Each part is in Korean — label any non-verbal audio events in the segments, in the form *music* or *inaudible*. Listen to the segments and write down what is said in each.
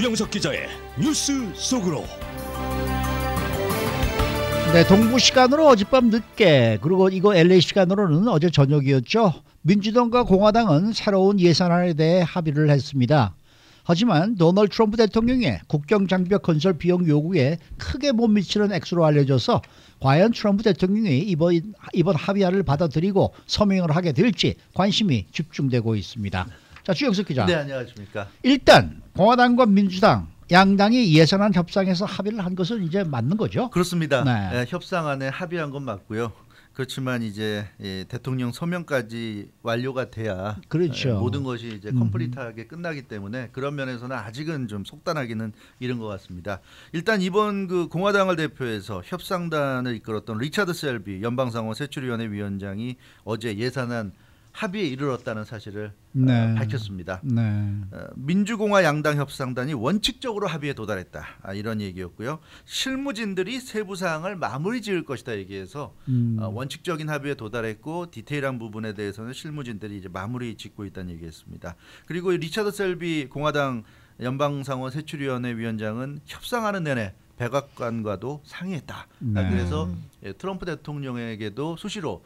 주영석 기자의 뉴스 속으로 네, 동부 시간으로 어젯밤 늦게 그리고 이거 LA 시간으로는 어제 저녁이었죠. 민주당과 공화당은 새로운 예산안에 대해 합의를 했습니다. 하지만 도널드 트럼프 대통령의 국경 장벽 건설 비용 요구에 크게 못 미치는 액수로 알려져서 과연 트럼프 대통령이 이번 이번 합의안을 받아들이고 서명을 하게 될지 관심이 집중되고 있습니다. 자, 주영석 기자. 네 안녕하십니까. 일단 공화당과 민주당 양당이 예산안 협상에서 합의를 한 것은 이제 맞는 거죠? 그렇습니다. 네. 예, 협상안에 합의한 건 맞고요. 그렇지만 이제 예, 대통령 서명까지 완료가 돼야 그렇죠. 예, 모든 것이 이제 음. 컴플리트하게 끝나기 때문에 그런 면에서는 아직은 좀 속단하기는 이른 것 같습니다. 일단 이번 그 공화당을 대표해서 협상단을 이끌었던 리차드 셀비 연방상원 세출위원회 위원장이 어제 예산안 합의에 이르렀다는 사실을 네. 어, 밝혔습니다. 네. 어, 민주공화 양당 협상단이 원칙적으로 합의에 도달했다 아, 이런 얘기였고요. 실무진들이 세부 사항을 마무리 지을 것이다 얘기해서 음. 어, 원칙적인 합의에 도달했고 디테일한 부분에 대해서는 실무진들이 이제 마무리 짓고 있다는 얘기했습니다. 그리고 이 리차드 셀비 공화당 연방상원 세출위원회 위원장은 협상하는 내내 백악관과도 상의했다. 네. 아, 그래서 예, 트럼프 대통령에게도 수시로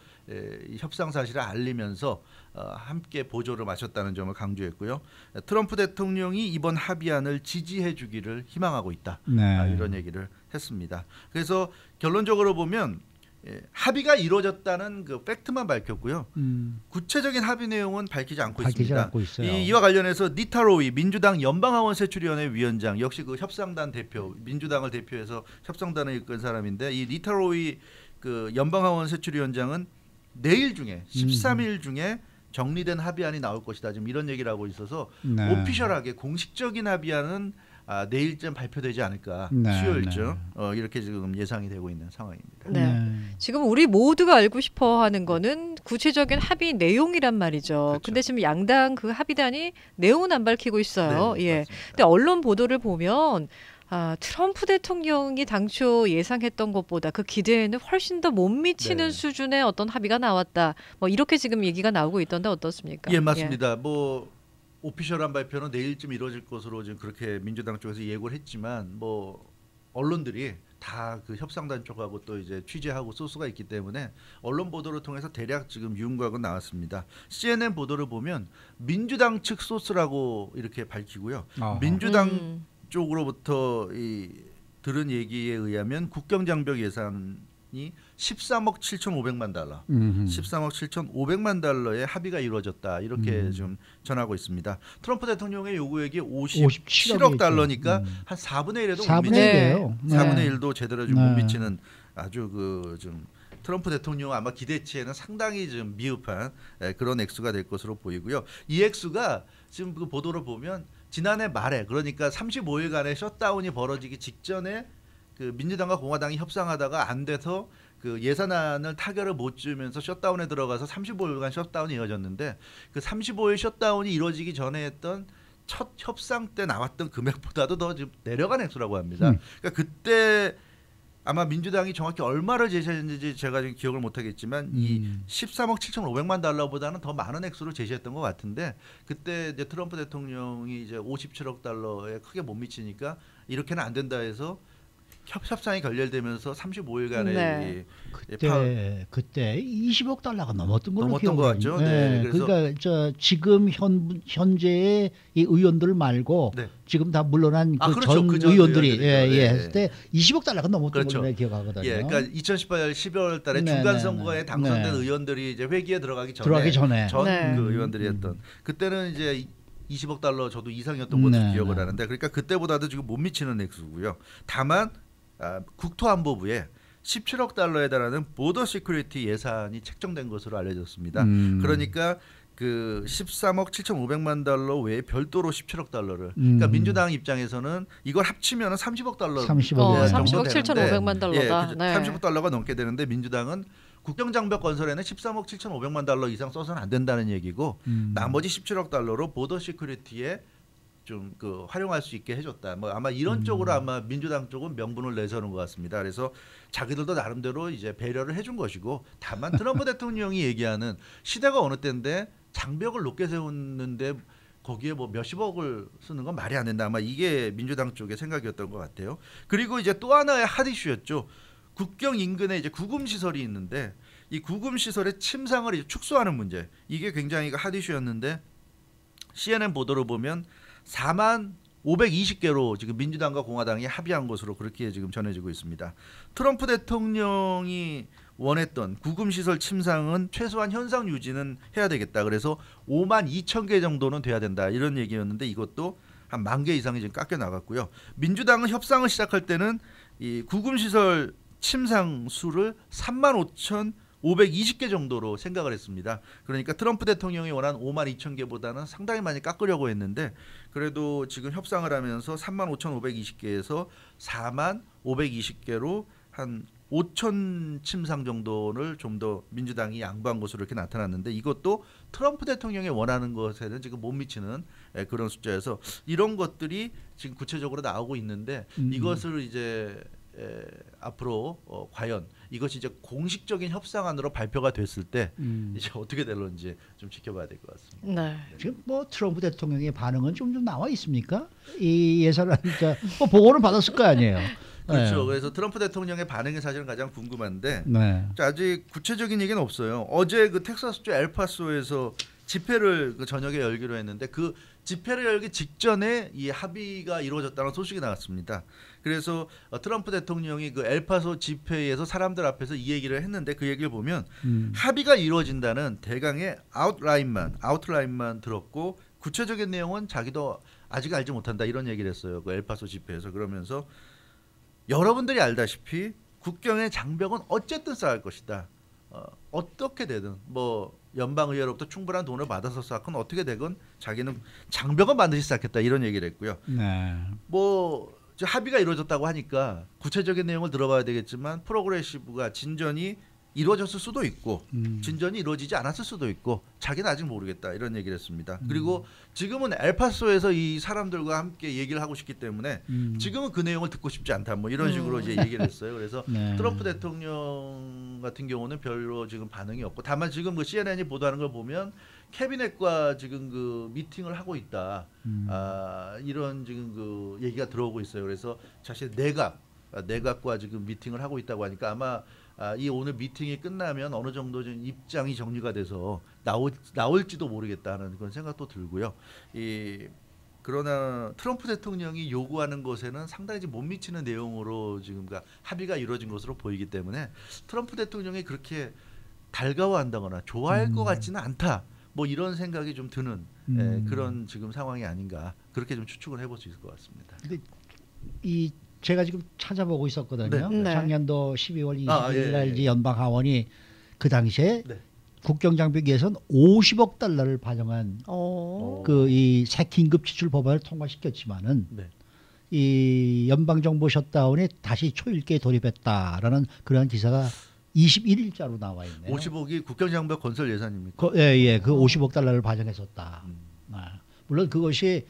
협상 사실을 알리면서 어, 함께 보조를 마셨다는 점을 강조했고요. 예, 트럼프 대통령이 이번 합의안을 지지해 주기를 희망하고 있다. 네. 아, 이런 얘기를 했습니다. 그래서 결론적으로 보면 예, 합의가 이루어졌다는 그 팩트만 밝혔고요. 음. 구체적이진 합의 내용은 밝히지 않고 있습니다. 않고. 이, 이와 관련해서 니타 로이 민주당 연방하원 세출위원회 위원장 역시 그 협상단 대표 민주당을 대표해서 협상단을 이끈 사람인데 이 니타 로이 그 연방하원 세출위원장은 내일 중에 13일 중에 정리된 합의안이 나올 것이다 지금 이런 얘기를 하고 있어서 네. 오피셜하게 공식적인 합의안은 아, 내일쯤 발표되지 않을까 네, 수요일쯤 네. 어, 이렇게 지금 예상이 되고 있는 상황입니다. 네. 지금 우리 모두가 알고 싶어 하는 거는 구체적인 합의 내용이란 말이죠. 그렇죠. 근데 지금 양당 그 합의단이 내용은 안 밝히고 있어요. 네, 예. 맞습니다. 근데 언론 보도를 보면 아, 트럼프 대통령이 당초 예상했던 것보다 그 기대에는 훨씬 더 못 미치는 네. 수준의 어떤 합의가 나왔다. 뭐 이렇게 지금 얘기가 나오고 있던데 어떻습니까? 예 맞습니다. 뭐 오피셜한 발표는 내일쯤 이루어질 것으로 지금 그렇게 민주당 쪽에서 예고를 했지만 뭐 언론들이 다 그 협상단 쪽하고 또 이제 취재하고 소스가 있기 때문에 언론 보도를 통해서 대략 지금 윤곽은 나왔습니다. CNN 보도를 보면 민주당 측 소스라고 이렇게 밝히고요. 어허. 민주당 음. 쪽으로부터 이 들은 얘기에 의하면 국경 장벽 예산이 13억 7,500만 달러. 음흠. 13억 7,500만 달러의 합의가 이루어졌다 이렇게 음. 좀 전하고 있습니다. 트럼프 대통령의 요구액이 57억 57억 달러니까 음. 한 4분의 1에도 4분의 못 미치는 네. 1이에요. 4분의 1도 제대로 좀 네. 못 미치는 아주 그좀 트럼프 대통령 아마 기대치에는 상당히 좀 미흡한 에, 그런 액수가 될 것으로 보이고요. 이 액수가 지금 그 보도를 보면 지난해 말에 그러니까 35일간의 셧다운이 벌어지기 직전에 그 민주당과 공화당이 협상하다가 안 돼서 그 예산안을 타결을 못 주면서 셧다운에 들어가서 35일간 셧다운이 이어졌는데 그 35일 셧다운이 이루어지기 전에 했던 첫 협상 때 나왔던 금액보다도 더 지금 내려간 액수라고 합니다. 음. 그러니까 그때 아마 민주당이 정확히 얼마를 제시했는지 제가 지금 기억을 못 하겠지만 이 음. 13억 7,500만 달러보다는 더 많은 액수를 제시했던 것 같은데 그때 이제 트럼프 대통령이 이제 57억 달러에 크게 못 미치니까 이렇게는 안 된다 해서 협, 협상이 결렬되면서 35일간의 네. 그때 그때 20억 달러가 넘었던 걸로 넘었던 것 같죠. 네, 네, 그러니까 저 지금 현 현재의 이 의원들 말고 네. 지금 다 물러난 아, 그 그렇죠. 전 그전 의원들이 의원들이죠. 예, 예 네. 했을 때 20억 달러가 넘었던 그렇죠. 걸로 기억하거든요. 예, 그러니까 2018년 12월 달에 네, 중간 네, 선거에 네. 당선된 네. 의원들이 이제 회기에 들어가기 전에 들어가기 전에 전 네. 그 의원들이 음. 했던 그때는 이제 20억 달러 저도 이상이었던 것으로 네, 기억을 네. 하는데 그러니까 그때보다도 지금 못 미치는 액수고요. 다만 아, 국토안보부에 17억 달러에 달하는 보더 시큐리티 예산이 책정된 것으로 알려졌습니다. 음. 그러니까 그 13억 7,500만 달러 외에 별도로 17억 달러를 그러니까 음. 민주당 입장에서는 이걸 합치면은 30억 달러 30억 어, 예, 30억 정도 7,500만 달러다. 예. 네. 30억 달러가 넘게 되는데 민주당은 국경장벽 건설에는 13억 7,500만 달러 이상 써서는 안 된다는 얘기고 음. 나머지 17억 달러로 보더 시큐리티에 좀 그 활용할 수 있게 해줬다. 뭐 아마 이런 음. 쪽으로 아마 민주당 쪽은 명분을 내서는 것 같습니다. 그래서 자기들도 나름대로 이제 배려를 해준 것이고 다만 트럼프 *laughs* 대통령이 얘기하는 시대가 어느 때인데 장벽을 높게 세웠는데 거기에 뭐 몇십억을 쓰는 건 말이 안 된다. 아마 이게 민주당 쪽의 생각이었던 것 같아요. 그리고 이제 또 하나의 핫 이슈였죠. 국경 인근에 이제 구금 시설이 있는데 이 구금 시설의 침상을 이제 축소하는 문제. 이게 굉장히 핫 이슈였는데 CNN 보도를 보면 4만 520개로 지금 민주당과 공화당이 합의한 것으로 그렇게 지금 전해지고 있습니다. 트럼프 대통령이 원했던 구금 시설 침상은 최소한 현상 유지는 해야 되겠다. 그래서 5만 2천 개 정도는 돼야 된다. 이런 얘기였는데 이것도 한 만 개 이상이 지금 깎여 나갔고요. 민주당은 협상을 시작할 때는 이 구금 시설 침상 수를 3만 5천 520개 정도로 생각을 했습니다. 그러니까 트럼프 대통령이 원한 5만 2천 개보다는 상당히 많이 깎으려고 했는데 그래도 지금 협상을 하면서 3만 5,520개에서 4만 520개로 한 5천 침상 정도를 좀 더 민주당이 양보한 것으로 이렇게 나타났는데 이것도 트럼프 대통령이 원하는 것에는 지금 못 미치는 예, 그런 숫자여서 이런 것들이 지금 구체적으로 나오고 있는데 음. 이것을 이제 에, 앞으로 어, 과연 이것이 이제 공식적인 협상안으로 발표가 됐을 때 음. 이제 어떻게 될런지 좀 지켜봐야 될 것 같습니다. 네. 지금 뭐 트럼프 대통령의 반응은 좀, 좀 나와 있습니까? 이 예산안 *laughs* 자, 뭐 보고는 받았을 거 아니에요. *laughs* 그렇죠. 네. 그래서 트럼프 대통령의 반응이 사실은 가장 궁금한데 네. 자, 아직 구체적인 얘기는 없어요. 어제 그 텍사스주 엘파소에서 집회를 그 저녁에 열기로 했는데 그 집회를 열기 직전에 이 합의가 이루어졌다는 소식이 나왔습니다. 그래서 어, 트럼프 대통령이 그 엘파소 집회에서 사람들 앞에서 이 얘기를 했는데 그 얘기를 보면 음. 합의가 이루어진다는 대강의 아웃라인만 아웃라인만 들었고 구체적인 내용은 자기도 아직 알지 못한다 이런 얘기를 했어요. 그 엘파소 집회에서 그러면서 여러분들이 알다시피 국경의 장벽은 어쨌든 쌓을 것이다. 어, 어떻게 되든 뭐 연방 의회로부터 충분한 돈을 받아서 쌓건 어떻게 되건 자기는 장벽은 반드시 쌓겠다 이런 얘기를 했고요. 네. 뭐 합의가 이루어졌다고 하니까 구체적인 내용을 들어봐야 되겠지만 프로그레시브가 진전이 이루어졌을 수도 있고 음. 진전이 이루어지지 않았을 수도 있고 자기는 아직 모르겠다 이런 얘기를 했습니다. 음. 그리고 지금은 엘파소에서 이 사람들과 함께 얘기를 하고 싶기 때문에 음. 지금은 그 내용을 듣고 싶지 않다 뭐 이런 식으로 음. 이제 얘기를 했어요. 그래서 *laughs* 네. 트럼프 대통령 같은 경우는 별로 지금 반응이 없고 다만 지금 그 CNN이 보도하는 걸 보면 캐비넷과 지금 그 미팅을 하고 있다. 음. 아, 이런 지금 그 얘기가 들어오고 있어요. 그래서 사실 내각 아, 내각과 지금 미팅을 하고 있다고 하니까 아마 아, 이 오늘 미팅이 끝나면 어느 정도 좀 입장이 정리가 돼서 나올 나올지도 모르겠다는 그런 생각도 들고요. 이 그러나 트럼프 대통령이 요구하는 것에는 상당히 못 미치는 내용으로 지금 그 합의가 이루어진 것으로 보이기 때문에 트럼프 대통령이 그렇게 달가워한다거나 좋아할 것 음. 같지는 않다. 뭐 이런 생각이 좀 드는 음. 예, 그런 지금 상황이 아닌가 그렇게 좀 추측을 해볼 수 있을 것 같습니다. 이 제가 지금 찾아보고 있었거든요. 네. 네. 작년도 12월 20일 아, 예, 날 예. 이제 연방 하원이 그 당시에 네. 국경 장벽 예산 50억 달러를 반영한 어. 그이 새 긴급 지출 법안을 통과시켰지만은 네. 이 연방 정부 셧다운이 다시 초일기에 돌입했다라는 그런 기사가 21일자로 나와 있네요. 50억이 국경장벽 건설 예산입니까? 그, 예, 예, 그 50억 달러를 반영했었다. 음. 아, 물론 그것이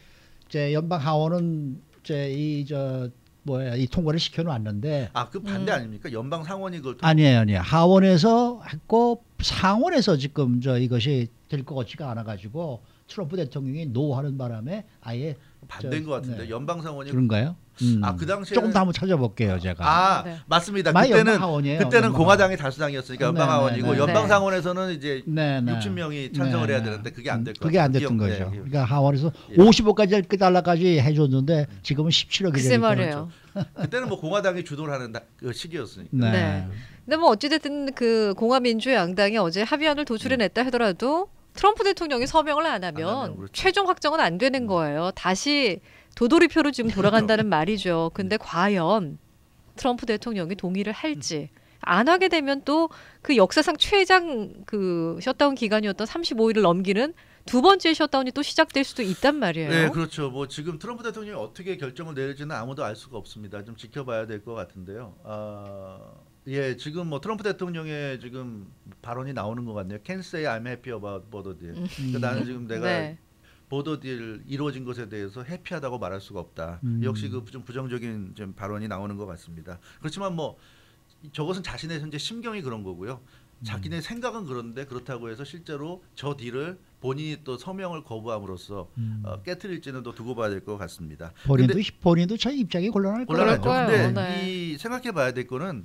이제 연방 하원은 이제 이저 뭐야 이 통과를 시켜놨는데 아, 그 반대 음. 아닙니까? 연방 상원이 그걸 통- 아니에요, 아니에요. 하원에서 했고 상원에서 지금 저 이것이 될 것 같지가 않아가지고 트럼프 대통령이 노하는 바람에 아예 반대인 저- 것 같은데 네. 연방 상원이 그런가요? 음. 아, 그 당시에는- 조금 더 한번 찾아볼게요, 제가. 아 네. 맞습니다. 그때는 연방 하원이에요. 그때는 연방 공화당이 다수당이었으니까 연방 네, 하원이고 네, 네. 연방 네. 상원에서는 이제 네, 네. 60명이 찬성을 해야 되는데 그게 안될것 그게 안. 됐던 기억- 거죠. 네, 그러니까 하원에서 예. 55까지 그 달러까지 해줬는데 지금은 17억이 글쎄 말이에요. *laughs* 그때는 뭐 공화당이 주도를 하는 다- 그 시기였으니까. 네. 네. 근데 뭐 어찌됐든 그 공화민주 양당이 어제 합의안을 도출해냈다 하더라도 트럼프 대통령이 서명을 안 하면, 안 하면 그렇죠. 최종 확정은 안 되는 거예요. 다시 도돌이표로 지금 돌아간다는 말이죠. 근데 과연 트럼프 대통령이 동의를 할지 안 하게 되면 또 그 역사상 최장 그 셧다운 기간이었던 35일을 넘기는 두 번째 셧다운이 또 시작될 수도 있단 말이에요. 네, 그렇죠. 뭐 지금 트럼프 대통령이 어떻게 결정을 내릴지는 아무도 알 수가 없습니다. 좀 지켜봐야 될 것 같은데요. 아, 예, 지금 뭐 트럼프 대통령의 지금 발언이 나오는 것 같네요. Can't say I'm happy about border. 음. 그러니까 나는 지금 내가 네. 보더 딜 이루어진 것에 대해서 해피하다고 말할 수가 없다. 음. 역시 그 좀 부정적인 좀 발언이 나오는 것 같습니다. 그렇지만 뭐 저것은 자신의 현재 심경이 그런 거고요. 자기네 생각은 그런데 그렇다고 해서 실제로 저 딜을 본인이 또 서명을 거부함으로써 음. 어, 깨트릴지는 또 두고 봐야 될 것 같습니다. 본인도 근데 본인도 참 입장이 곤란할 근데 거예요. 네. 이 생각해 봐야 될 거는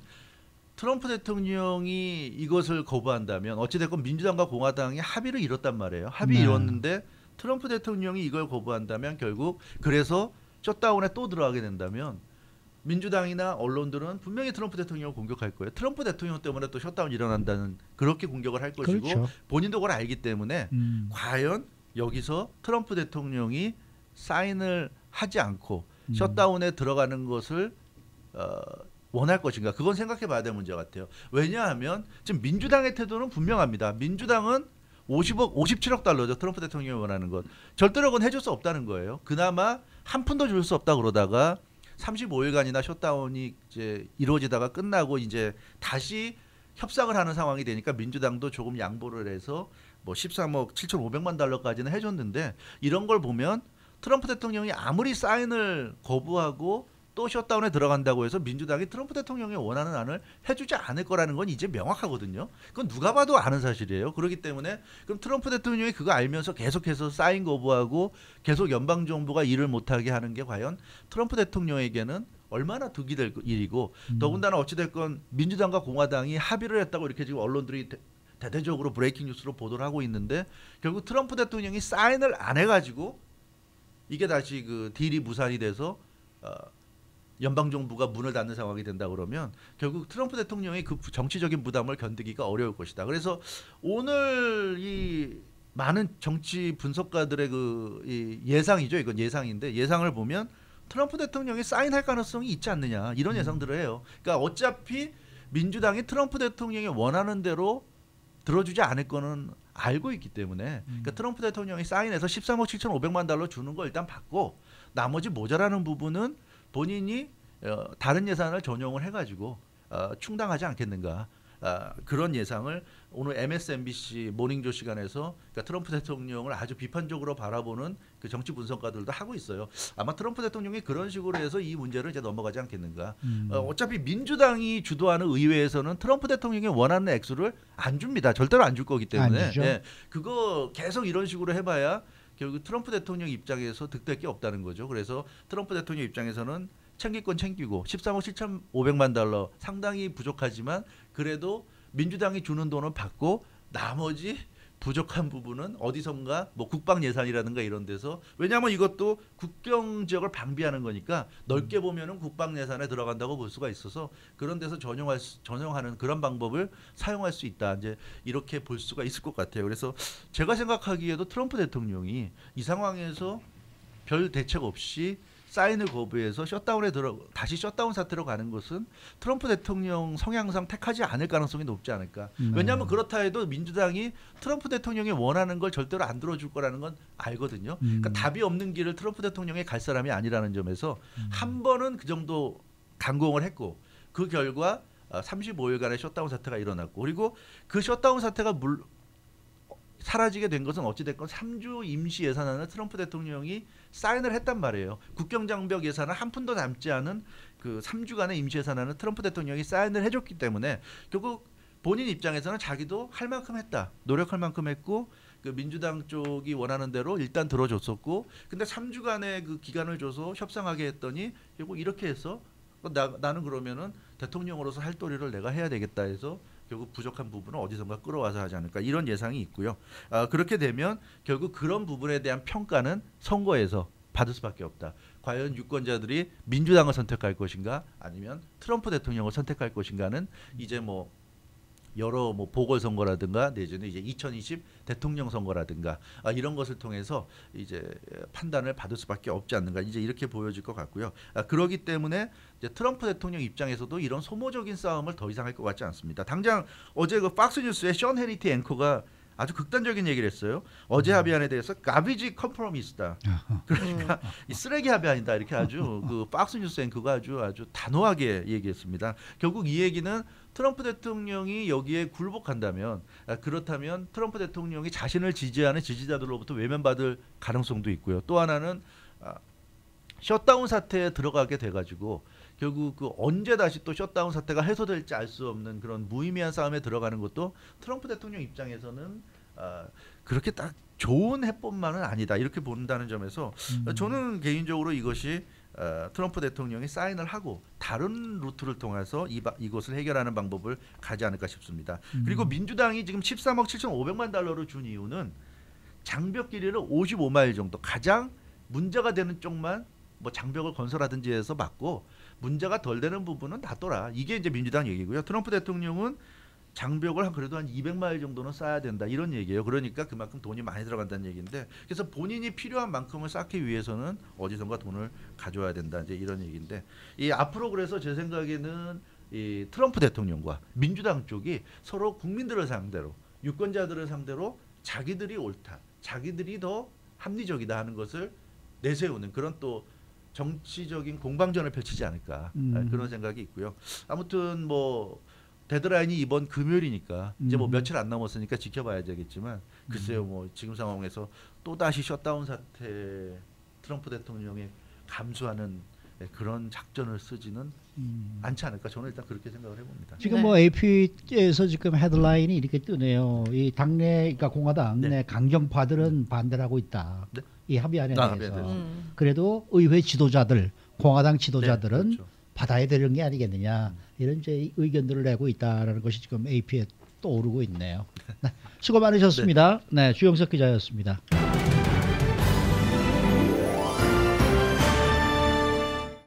트럼프 대통령이 이것을 거부한다면 어찌됐건 민주당과 공화당이 합의를 이뤘단 말이에요. 합의 네. 이뤘는데 트럼프 대통령이 이걸 거부한다면 결국 그래서 셧다운에 또 들어가게 된다면 민주당이나 언론들은 분명히 트럼프 대통령을 공격할 거예요. 트럼프 대통령 때문에 또 셧다운 일어난다는 그렇게 공격을 할 것이고 그렇죠. 본인도 그걸 알기 때문에 음. 과연 여기서 트럼프 대통령이 사인을 하지 않고 음. 셧다운에 들어가는 것을 어, 원할 것인가 그건 생각해 봐야 될 문제 같아요. 왜냐하면 지금 민주당의 태도는 분명합니다. 민주당은 50억, 57억 달러죠. 트럼프 대통령이 원하는 것. 그건 해줄 수 없다는 거예요. 그나마 한 푼도 줄 수 없다 그러다가 35일간이나 셧다운이 이제 이루어지다가 끝나고 이제 다시 협상을 하는 상황이 되니까 민주당도 조금 양보를 해서 뭐 13억 7,500만 달러까지는 해줬는데 이런 걸 보면 트럼프 대통령이 아무리 사인을 거부하고 또 셧다운에 들어간다고 해서 민주당이 트럼프 대통령이 원하는 안을 해주지 않을 거라는 건 이제 명확하거든요. 그건 누가 봐도 아는 사실이에요. 그렇기 때문에 그럼 트럼프 대통령이 그거 알면서 계속해서 사인 거부하고 계속 연방 정부가 일을 못하게 하는 게 과연 트럼프 대통령에게는 얼마나 득이 될 일이고 음. 더군다나 어찌됐건 민주당과 공화당이 합의를 했다고 이렇게 지금 언론들이 대, 대대적으로 브레이킹 뉴스로 보도를 하고 있는데 결국 트럼프 대통령이 사인을 안 해가지고 이게 다시 그 딜이 무산이 돼서 어, 연방 정부가 문을 닫는 상황이 된다 그러면 결국 트럼프 대통령이 그 부- 정치적인 부담을 견디기가 어려울 것이다. 그래서 오늘 이 많은 정치 분석가들의 그 이 예상이죠. 이건 예상인데 예상을 보면 트럼프 대통령이 사인할 가능성이 있지 않느냐 이런 예상들을 해요. 그러니까 어차피 민주당이 트럼프 대통령이 원하는 대로 들어주지 않을 거는 알고 있기 때문에 그러니까 트럼프 대통령이 사인해서 13억 7,500만 달러 주는 거 일단 받고 나머지 모자라는 부분은 본인이 어, 다른 예산을 전용을 해가지고 어, 충당하지 않겠는가 아, 그런 예상을 오늘 MSNBC 모닝조 시간에서 그러니까 트럼프 대통령을 아주 비판적으로 바라보는 그 정치 분석가들도 하고 있어요. 아마 트럼프 대통령이 그런 식으로 해서 이 문제를 이제 넘어가지 않겠는가. 음. 어, 어차피 민주당이 주도하는 의회에서는 트럼프 대통령이 원하는 액수를 안 줍니다. 절대로 안 줄 거기 때문에. 예, 그거 계속 이런 식으로 해봐야 결국 트럼프 대통령 입장에서 득될 게 없다는 거죠. 그래서 트럼프 대통령 입장에서는 챙길 건 챙기고 13억 7,500만 달러 상당히 부족하지만 그래도 민주당이 주는 돈은 받고 나머지 부족한 부분은 어디선가 뭐 국방 예산이라든가 이런 데서 왜냐하면 이것도 국경 지역을 방비하는 거니까 넓게 보면은 국방 예산에 들어간다고 볼 수가 있어서 그런 데서 전용할 수, 전용하는 그런 방법을 사용할 수 있다 이제 이렇게 볼 수가 있을 것 같아요. 그래서 제가 생각하기에도 트럼프 대통령이 이 상황에서 별 대책 없이 사인을 거부해서 셧다운에 들어 다시 셧다운 사태로 가는 것은 트럼프 대통령 성향상 택하지 않을 가능성이 높지 않을까. 네. 왜냐하면 그렇다 해도 민주당이 트럼프 대통령이 원하는 걸 절대로 안 들어줄 거라는 건 알거든요. 음. 그러니까 답이 없는 길을 트럼프 대통령이 갈 사람이 아니라는 점에서 음. 한 번은 그 정도 강공을 했고 그 결과 35일간의 셧다운 사태가 일어났고 그리고 그 셧다운 사태가 물 사라지게 된 것은 어찌됐건 3주 임시 예산안을 트럼프 대통령이 사인을 했단 말이에요. 국경장벽 예산을 한 푼도 남지 않은 그 3주간의 임시 예산안을 트럼프 대통령이 사인을 해줬기 때문에 결국 본인 입장에서는 자기도 할 만큼 했다. 노력할 만큼 했고 그 민주당 쪽이 원하는 대로 일단 들어줬었고 근데 3주간의 그 기간을 줘서 협상하게 했더니 결국 이렇게 해서 나, 나는 그러면은 대통령으로서 할 도리를 내가 해야 되겠다 해서 결국 부족한 부분을 어디선가 끌어와서 하지 않을까 이런 예상이 있고요. 아, 그렇게 되면 결국 그런 부분에 대한 평가는 선거에서 받을 수밖에 없다. 과연 유권자들이 민주당을 선택할 것인가 아니면 트럼프 대통령을 선택할 것인가는 이제 뭐 여러 뭐 보궐선거라든가 내지는 이제 2020 대통령 선거라든가 아, 이런 것을 통해서 이제 판단을 받을 수밖에 없지 않는가 이제 이렇게 보여질 것 같고요. 아, 그러기 때문에 이제 트럼프 대통령 입장에서도 이런 소모적인 싸움을 더 이상 할 것 같지 않습니다. 당장 어제 그 박스뉴스의 션 헤니티 앵커가 아주 극단적인 얘기를 했어요. 어제 합의안에 대해서 가비지 컴프로미스다. 아하. 그러니까 이 쓰레기 합의안이다 이렇게 아주 그 박스 뉴스 앵커가 아주 아주 단호하게 얘기했습니다. 결국 이 얘기는 트럼프 대통령이 여기에 굴복한다면 아, 그렇다면 트럼프 대통령이 자신을 지지하는 지지자들로부터 외면받을 가능성도 있고요. 또 하나는 아, 셧다운 사태에 들어가게 돼가지고 결국 그 언제 다시 또 셧다운 사태가 해소될지 알 수 없는 그런 무의미한 싸움에 들어가는 것도 트럼프 대통령 입장에서는 아, 그렇게 딱 좋은 해법만은 아니다 이렇게 본다는 점에서 음. 저는 개인적으로 이것이 어, 트럼프 대통령이 사인을 하고 다른 루트를 통해서 이, 바- 이것을 해결하는 방법을 가지 않을까 싶습니다. 음. 그리고 민주당이 지금 13억 7,500만 달러를 준 이유는 장벽 길이를 55마일 정도 가장 문제가 되는 쪽만 뭐 장벽을 건설하든지 해서 막고 문제가 덜 되는 부분은 놔둬라. 이게 이제 민주당 얘기고요. 트럼프 대통령은 장벽을 한 그래도 한 200마일 정도는 쌓아야 된다 이런 얘기예요. 그러니까 그만큼 돈이 많이 들어간다는 얘기인데 그래서 본인이 필요한 만큼을 쌓기 위해서는 어디선가 돈을 가져와야 된다 이제 이런 얘기인데 이 앞으로 그래서 제 생각에는 이 트럼프 대통령과 민주당 쪽이 서로 국민들을 상대로 유권자들을 상대로 자기들이 옳다, 자기들이 더 합리적이다 하는 것을 내세우는 그런 또 정치적인 공방전을 펼치지 않을까 음. 아, 그런 생각이 있고요. 아무튼 뭐 데드라인이 이번 금요일이니까 이제 뭐 음. 며칠 안 남았으니까 지켜봐야 되겠지만 글쎄요 뭐 지금 상황에서 또 다시 셧다운 사태 트럼프 대통령이 감수하는 예, 그런 작전을 쓰지는 음. 않지 않을까 저는 일단 그렇게 생각을 해봅니다. 지금 네. 뭐 AP에서 지금 헤드라인이 이렇게 뜨네요. 이 당내 그러니까 공화당 네. 내 강경파들은 반대를 하고 있다. 네. 이 합의안에 아, 대해서. 음. 그래도 의회 지도자들, 공화당 지도자들은 네, 그렇죠. 받아야 되는 게 아니겠느냐 이런 이제 의견들을 내고 있다라는 것이 지금 AP에 떠오르고 있네요. 네, 수고 많으셨습니다. 네, 주영석 기자였습니다.